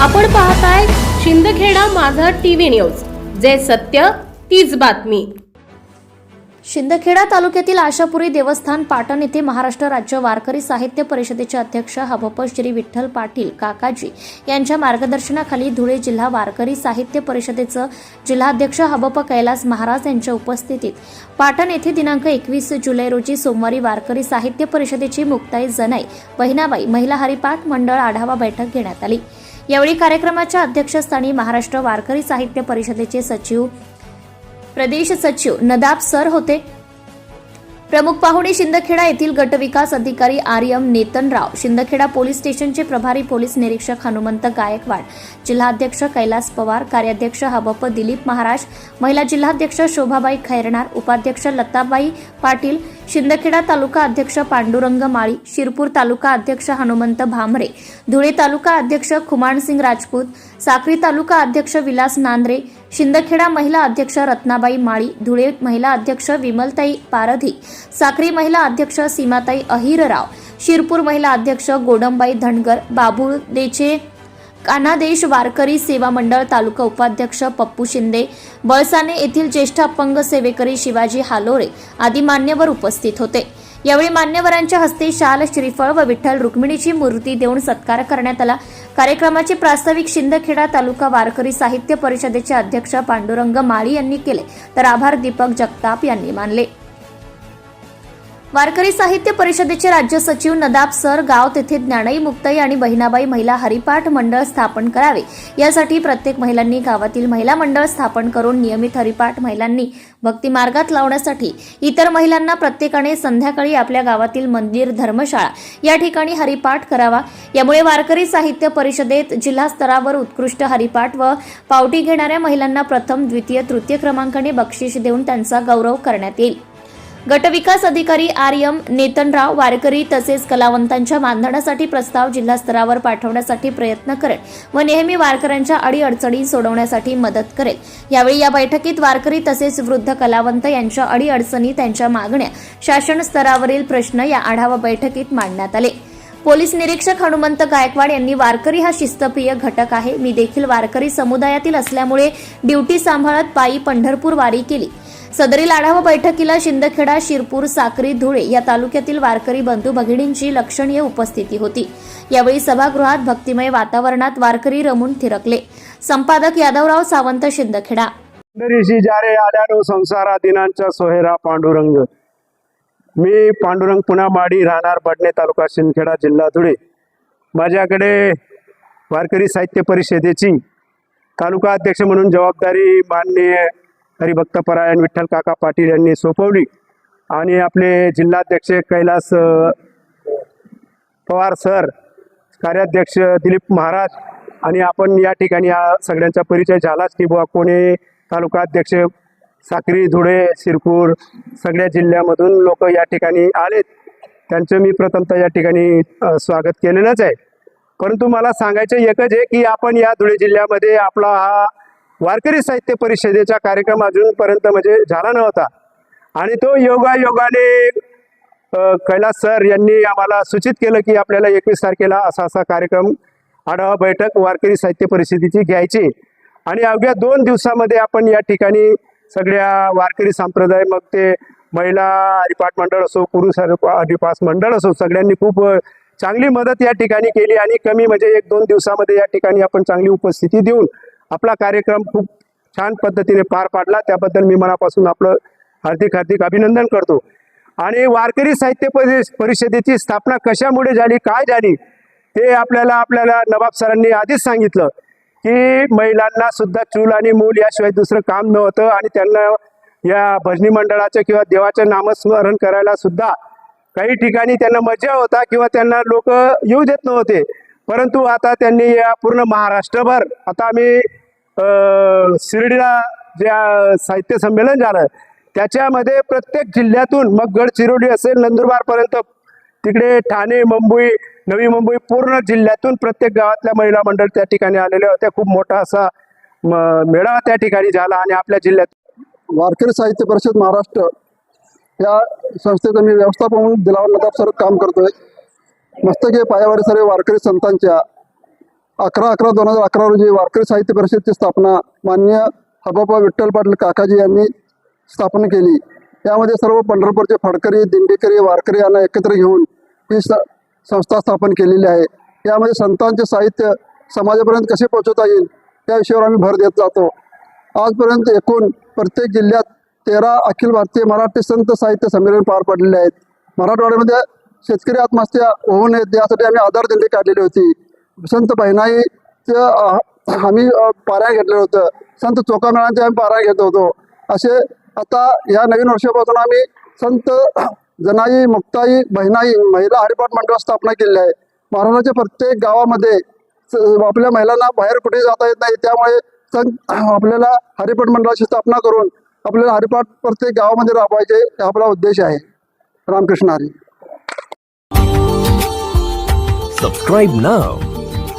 आपण पाहताय शिंदखेडा माझा टीव्ही न्यूज. जे सत्य तीच बातमी. शिंदखेडा तालुक्यातील आशापुरी देवस्थान पाटण येथे महाराष्ट्र राज्य वारकरी साहित्य परिषदेचे अध्यक्ष हबप श्री विठ्ठल पाटील काकाजी यांच्या मार्गदर्शनाखाली धुळे जिल्हा वारकरी साहित्य परिषदेचं जिल्हाध्यक्ष हबप कैलास महाराज यांच्या उपस्थितीत पाटण येथे दिनांक एकवीस जुलै रोजी सोमवारी वारकरी साहित्य परिषदेची मुक्ताई जनाई बहिणाबाई महिला हरिपाठ मंडळ आढावा बैठक घेण्यात आली. यावेळी कार्यक्रमाच्या अध्यक्षस्थानी महाराष्ट्र वारकरी साहित्य परिषदेचे सचिव प्रदेश सचिव नदाब सर होते. प्रमुख पाहुणे शिंदखेडा येथील गटविकास अधिकारी R M Netanrao. Shindkheda police स्टेशनचे प्रभारी पोलीस निरीक्षक हनुमंत गायकवाड. जिल्हाध्यक्ष कैलास पवार कार्याध्यक्ष हबप दिलीप महाराज महिला जिल्हाध्यक्ष शोभाबाई खैरनार उपाध्यक्ष लताबाई पाटील शिंदखेडा तालुका अध्यक्ष पांडुरंग माळी शिरपूर तालुका अध्यक्ष हनुमंत भामरे धुळे तालुका अध्यक्ष खुमानसिंग राजपूत साक्री तालुका अध्यक्ष विलास नांद्रे शिंदखेडा महिला अध्यक्ष रत्नाबाई माळी धुळे महिला अध्यक्ष विमलताई पारधी साक्री महिला अध्यक्ष सीमाताई अहिरराव शिरपूर महिला अध्यक्ष गोडंबाई धनगर बाबुदेचे कानादेश वारकरी सेवा मंडळ तालुका उपाध्यक्ष पप्पू शिंदे बळसाने येथील ज्येष्ठ अपंग सेवेकरी शिवाजी हालोरे आदी मान्यवर उपस्थित होते. यावेळी मान्यवरांच्या हस्ते शाल श्रीफळ व विठ्ठल रुक्मिणीची मूर्ती देऊन सत्कार करण्यात आला. कार्यक्रमाचे प्रास्ताविक शिंदखेडा तालुका वारकरी साहित्य परिषदेचे अध्यक्ष पांडुरंग माळी यांनी केले. तर आभार दीपक जगताप यांनी मानले. वारकरी साहित्य परिषदेचे राज्य सचिव नदाब सर गाव तेथे ज्ञानई मुक्ताई आणि बहिणाबाई महिला हरिपाठ मंडळ स्थापन करावे. यासाठी प्रत्येक महिलांनी गावातील महिला मंडळ स्थापन करून नियमित हरिपाठ महिलांनी भक्ती मार्गात लावण्यासाठी इतर महिलांना प्रत्येकाने संध्याकाळी आपल्या गावातील मंदिर धर्मशाळा या ठिकाणी हरिपाठ करावा. यामुळे वारकरी साहित्य परिषदेत जिल्हा स्तरावर उत्कृष्ट हरिपाठ व पावटी घेणाऱ्या महिलांना प्रथम द्वितीय तृतीय क्रमांकाने बक्षीस देऊन त्यांचा गौरव करण्यात येईल. गटविकास अधिकारी आर एम नेतनराव वारकरी तसेच कलावंतांच्या मानधनासाठी प्रस्ताव जिल्हास्तरावर पाठवण्यासाठी प्रयत्न करेल व नेहमी वारकऱ्यांच्या अडीअडचणी सोडवण्यासाठी मदत करेल. यावेळी या बैठकीत वारकरी तसेच वृद्ध कलावंत यांच्या अडीअडचणी त्यांच्या मागण्या शासन स्तरावरील प्रश्न या आढावा बैठकीत मांडण्यात आले. पोलीस निरीक्षक हनुमंत गायकवाड यांनी वारकरी हा शिस्तप्रिय घटक आहे. मी देखील वारकरी समुदायातील असल्यामुळे ड्युटी सांभाळत पायी पंढरपूर वारी केली. सदरील आढावा बैठकीला शिंदखेडा शिरपूर साक्री धुळे या तालुक्यातील वारकरी बंधू भगिनींची लक्षणीय उपस्थिती होती. यावेळी सभागृहात भक्तिमय वातावरणात वारकरी रमून थिरकले. संपादक यादवराव सावंत शिंदखेडा. ऋषी जारे आल्यानो संसारा दिनांचा सोहेरा पांडुरंग. मी पांडुरंग पुन्हा माडी राहणार बडणे तालुका शिंदखेडा जिल्हा धुळे. माझ्याकडे वारकरी साहित्य परिषदेची तालुका अध्यक्ष म्हणून जबाबदारी माननीय हरिभक्तपरायण विठ्ठल काका पाटील यांनी सोपवली. आणि आपले जिल्हाध्यक्ष कैलास पवार सर कार्याध्यक्ष दिलीप महाराज आणि आपण या ठिकाणी या सगळ्यांचा परिचय झालाच की बुवा कोणी तालुका अध्यक्ष साक्री धुळे शिरपूर सगळ्या जिल्ह्यामधून लोक या ठिकाणी आलेत. त्यांचं मी प्रथमतः या ठिकाणी स्वागत केलेलंच आहे. परंतु मला सांगायचं एकच आहे की आपण या धुळे जिल्ह्यामध्ये आपला हा वारकरी साहित्य परिषदेचा कार्यक्रम अजूनपर्यंत म्हणजे झाला नव्हता. आणि तो योगा योगाने कैलास सर यांनी आम्हाला सूचित केलं की आपल्याला एकवीस तारखेला असा असा कार्यक्रम आढावा बैठक वारकरी साहित्य परिषदेची घ्यायची. आणि अवघ्या दोन दिवसामध्ये आपण या ठिकाणी सगळ्या वारकरी संप्रदाय मग ते महिला हरिपाठ मंडळ असो पुरुष हरिपास मंडळ असो सगळ्यांनी खूप चांगली मदत या ठिकाणी केली आणि कमी म्हणजे एक दोन दिवसामध्ये या ठिकाणी आपण चांगली उपस्थिती देऊन आपला कार्यक्रम खूप छान पद्धतीने पार पाडला. त्याबद्दल मी मनापासून आपलं हार्दिक हार्दिक अभिनंदन करतो. आणि वारकरी साहित्य परिषदेची स्थापना कशामुळे झाली काय झाली ते आपल्याला आपल्याला नवाब सरांनी आधीच सांगितलं की महिलांना सुद्धा चूल आणि मूल याशिवाय दुसरं काम नव्हतं आणि त्यांना या भजनी मंडळाचं किंवा देवाचं नामस्मरण करायला सुद्धा काही ठिकाणी त्यांना मजा होता किंवा त्यांना लोक येऊ देत नव्हते. परंतु आता त्यांनी या पूर्ण महाराष्ट्रभर आता आम्ही शिर्डीला जे साहित्य संमेलन झालं त्याच्यामध्ये प्रत्येक जिल्ह्यातून मग गडचिरोली असेल नंदुरबारपर्यंत तिकडे ठाणे मुंबई नवी मुंबई पूर्ण जिल्ह्यातून प्रत्येक गावातल्या महिला मंडळ त्या ठिकाणी आलेल्या होत्या. खूप मोठा असा म- मेळावा त्या ठिकाणी झाला आणि आपल्या जिल्ह्यात वारकरी साहित्य परिषद महाराष्ट्र या संस्थेचं मी व्यवस्थापन म्हणून दिलावर नदाब सर काम करतोय. मस्तके पायावर सर्व वारकरी संतांच्या अकरा अकरा दोन हजार अकरा रोजी वारकरी साहित्य परिषदेची स्थापना मान्य हबाबा विठ्ठल पाटील काकाजी यांनी स्थापना केली. यामध्ये सर्व पंढरपूरचे फडकरी दिंडीकरी वारकरी यांना एकत्र घेऊन ही संस्था स्थापन केलेली आहे. यामध्ये संतांचे साहित्य समाजापर्यंत कसे पोहोचवता येईल या विषयावर आम्ही भर देत जातो. आजपर्यंत एकूण प्रत्येक जिल्ह्यात तेरा अखिल भारतीय मराठी संत साहित्य संमेलन पार पडलेले आहेत. मराठवाड्यामध्ये शेतकरी आत्महत्या होऊ नयेत यासाठी आम्ही आधार दिंडी काढलेली होती. संत बहिणाईचं आम्ही अ, पारायण घेतलेलं होतं. संत चोकामेळांचे आम्ही पारायण घेत होतो. असे आता या नवीन वर्षापासून आम्ही संत जनाई मुक्ताई बहिणाई महिला हरिपाठ मंडळ स्थापना केलेली आहे. महाराष्ट्राच्या प्रत्येक गावामध्ये आपल्या महिलांना बाहेर कुठे जाता येत नाही. त्यामुळे संत आपल्याला हरिपाठ मंडळाची स्थापना करून आपल्याला हरिपाठ प्रत्येक गावामध्ये राबवायचे हा आपला उद्देश आहे. Ramkrishna Hari. Subscribe now